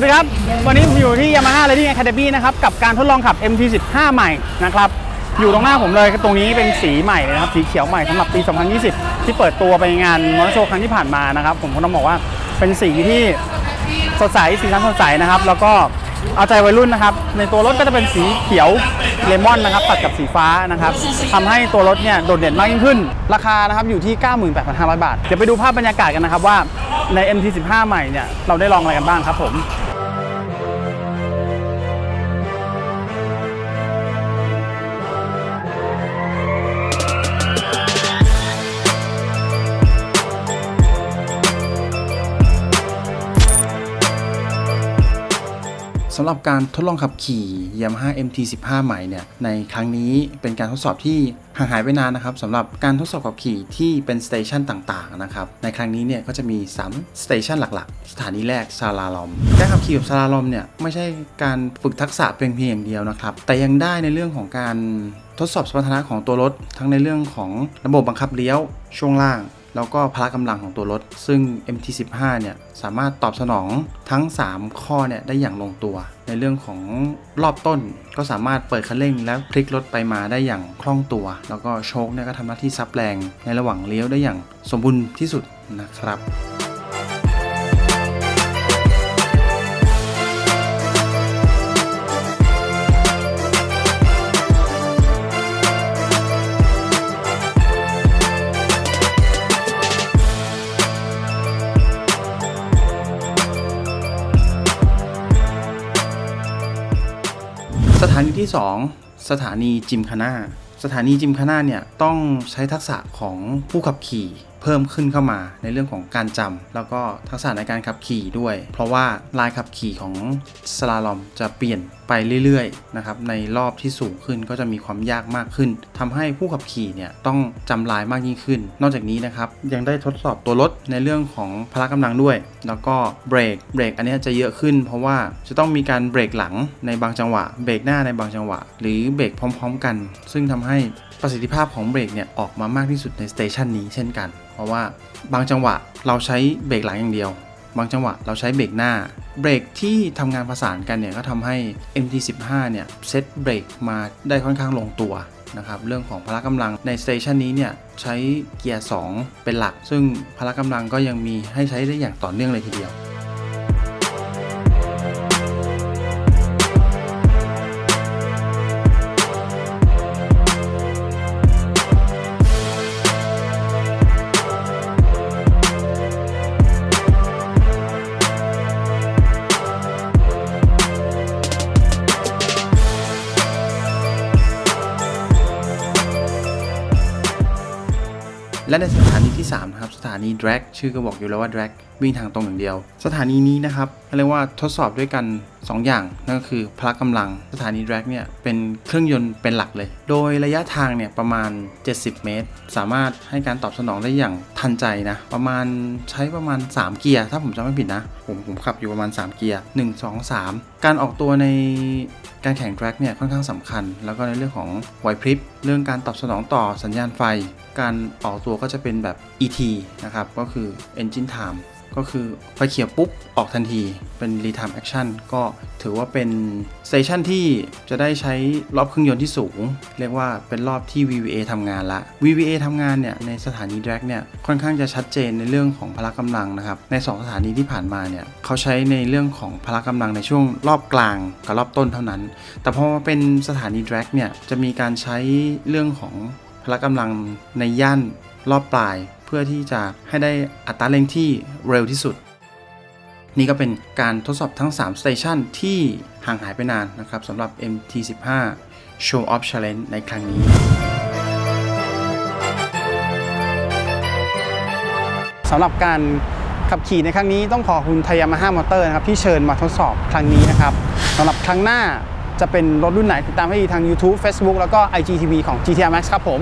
วัสดีครับ วันนี้ผมอยู่ที่ Yamaha Riding Academy นะครับ กับการทดลองขับ MT15 ใหม่นะครับ อยู่ตรงหน้าผมเลยตรงนี้เป็นสีใหม่เลยนะครับ สีเขียวใหม่สำหรับปี 2020 ที่เปิดตัวไปงานมอเตอร์โชว์ครั้งที่ผ่านมานะครับ ผมก็ต้องบอกว่าเป็นสีที่สดใส สีสันสดใสนะครับ แล้วก็เอาใจวัยรุ่นนะครับ ในตัวรถก็จะเป็นสีเขียวเลมอนนะครับตัดกับสีฟ้านะครับทำให้ตัวรถเนี่ยโดดเด่นมากยิ่งขึ้น ราคานะครับอยู่ที่ 98,500 บาท เดี๋ยวไปดูภาพบรรยากาศกันนะครับว่าใน MT15 ใหม่เนี่ยเราได้ลองอะไรกันบ้างครับผม สำหรับการทดลองขับขี่ Yamaha MT15 ใหม่เนี่ยในครั้งนี้เป็นการทดสอบที่ห่างหายไปนานนะครับสำหรับการทดสอบขับขี่ที่เป็นสเตชันต่างๆนะครับในครั้งนี้เนี่ยก็จะมี3สเตชันหลักๆ สถานีแรกซาลาลอมการขับขี่แบบซาลาลอมเนี่ยไม่ใช่การฝึกทักษะเพียงเพียงอย่างเดียวนะครับแต่ยังได้ในเรื่องของการทดสอบสมรรถนะของตัวรถ ทั้งในเรื่องของระบบบังคับเลี้ยวช่วงล่าง แล้วก็พละกำลังของตัวรถ ซึ่ง MT15 เนี่ยสามารถตอบสนองทั้ง 3 ข้อเนี่ยได้อย่างลงตัว ในเรื่องของรอบต้นก็สามารถเปิดคันเร่ง และพลิกรถไปมาได้อย่างคล่องตัว แล้วก็โชคเนี่ยก็ทำหน้าที่ซับแรงในระหว่างเลี้ยวได้อย่างสมบูรณ์ที่สุดนะครับ สถานีที่ 2 สถานีจิมคาน่าสถานีจิมคาน่าเนี่ยต้องใช้ทักษะของผู้ขับขี่เพิ่มขึ้นเข้ามาในเรื่องของการจำแล้วก็ทักษะในการขับขี่ด้วย เพราะว่าลายขับขี่ของสลาลอมจะเปลี่ยน ไปเรื่อยๆนะครับในรอบที่สูงขึ้นก็จะมีความยากมากขึ้นทำให้ผู้ขับขี่เนี่ยต้องจำลายมากยิ่งขึ้น นอกจากนี้นะครับยังได้ทดสอบตัวรถในเรื่องของพละกำลังด้วย แล้วก็เบรกเบรกอันนี้จะเยอะขึ้น เพราะว่าจะต้องมีการเบรกหลังในบางจังหวะ เบรกหน้าในบางจังหวะ หรือเบรกพร้อม ๆ กัน ซึ่งทำให้ประสิทธิภาพของเบรกเนี่ยออกมามากที่สุดในสเตชันนี้เช่นกัน เพราะว่าบางจังหวะเราใช้เบรกหลังอย่างเดียว บางจังหวะเราใช้เบรกหน้า เบรกที่ทำงานประสานกันเนี่ยก็ทำให้ MT15 เนี่ยเซตเบรกมาได้ค่อนข้างลงตัวนะครับเรื่องของพละกำลังในสเตชันนี้เนี่ยใช้เกียร์ 2 เป็นหลัก ซึ่งพละกำลังก็ยังมีให้ใช้ได้อย่างต่อเนื่องเลยทีเดียว และในสถานีที่3นะครับสถานี drag ชื่อก็บอกอยู่แล้วว่า drag วิ่งทางตรงอย่างเดียว สถานีนี้นะครับ เรียกว่าทดสอบด้วยกัน 2 อย่าง นั่นก็คือพละกำลังสถานี drag เนี่ยเป็นเครื่องยนต์เป็นหลักเลย โดยระยะทางเนี่ยประมาณ 70 เมตร สามารถให้การตอบสนองได้อย่างทันใจนะ ประมาณใช้ประมาณ 3 เกียร์ ถ้าผมจำไม่ผิดนะ ผมผมขับอยู่ประมาณ 3 เกียร์ 1 2 3 การออกตัวในการแข่ง drag เนี่ยค่อนข้างสำคัญ แล้วก็ในเรื่องของไหวพริบ เรื่องการตอบสนองต่อสัญญาณไฟ การออกตัวก็จะเป็นแบบ ET นะครับ ก็คือ Engine Time ก็คือไฟเขียวปุ๊บ ออกทันทีเป็น Real Time Action ก็ถือว่าเป็นสเตชันที่จะได้ใช้รอบเครื่องยนต์ที่สูง เรียกว่าเป็นรอบที่ VVA ทำงานละ VVA ทำงานเนี่ยในสถานี drag เนี่ยค่อนข้างจะชัดเจนในเรื่องของพละกำลังนะครับ ใน 2 สถานีที่ผ่านมาเนี่ยเขาใช้ในเรื่องของพละกำลังในช่วงรอบกลางกับรอบต้นเท่านั้น แต่พอมาเป็นสถานี drag เนี่ยจะมีการใช้เรื่องของพละกำลังในย่านรอบปลาย พื่อที่จะให้ได้อัตราเร่งที่เร็วที่สุด นี่ก็เป็นการทดสอบทั้ง3 Station ที่ห่างหายไปนานนะครับสำหรับ MT15 Show Off Challenge ในครั้งนี้ สำหรับการขับขี่ในครั้งนี้ต้องขอบคุณไทยามาฮ่ามอเตอร์นะครับที่เชิญมาทดสอบครั้งนี้นะครับสำหรับครั้งหน้าจะเป็นรถรุ่นไหนติดตามให้ดีทาง YouTube Facebook แล้วก็ IGTV ของ GTR Max ครับผม